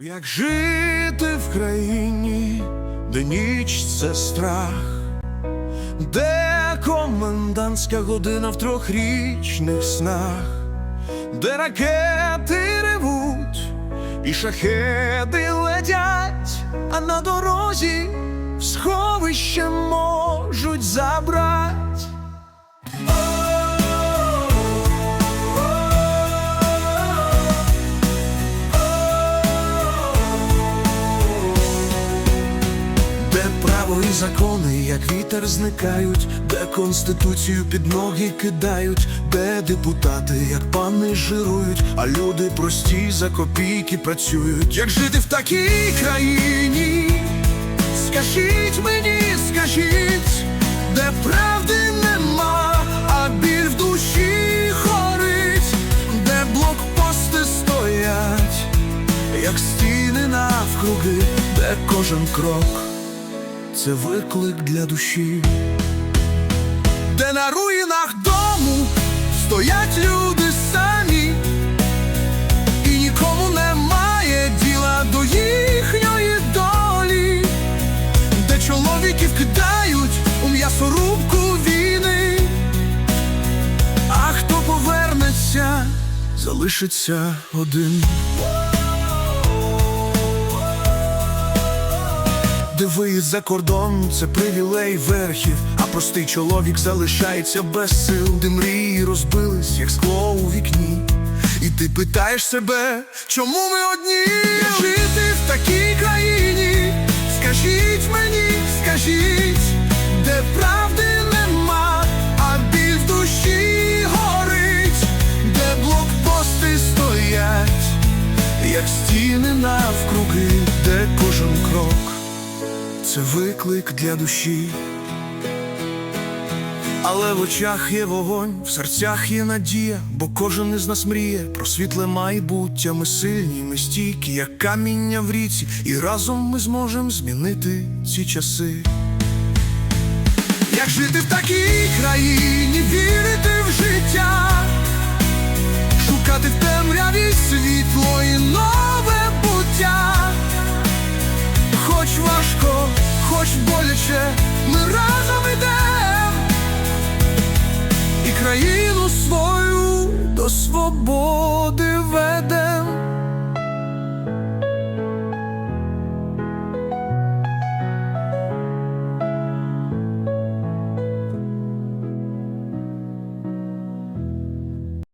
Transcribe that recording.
Як жити в країні, де ніч це страх, де комендантська година в трьохрічних снах, де ракети ревуть і шахеди летять, а на дорозі в сховище можуть забрать. Право закони, як вітер зникають, де конституцію під ноги кидають, де депутати, як пани жирують, а люди прості за копійки працюють. Як жити в такій країні? Скажіть мені, скажіть, де правди нема, а біль в душі хорить, де блокпости стоять, як стіни навкруги, де кожен крок це виклик для душі, де на руїнах дому стоять люди самі, і нікому немає діла до їхньої долі, де чоловіків кидають у м'ясорубку війни, а хто повернеться, залишиться один. Виїзд за кордон це привілей верхів, а простий чоловік залишається без сил, де мрії розбились, як скло у вікні. І ти питаєш себе, чому ми одні Як жити в такій країні? Скажіть мені, скажіть, де правди нема, а біль душі горить, де блокпости стоять, як стіни навкруги, де кожен крок це виклик для душі. Але в очах є вогонь, в серцях є надія, бо кожен із нас мріє про світле майбуття. Ми сильні, ми стійкі, як каміння в ріці, і разом ми зможемо змінити ці часи. Як жити в такій країні, боляче, ми разом ідем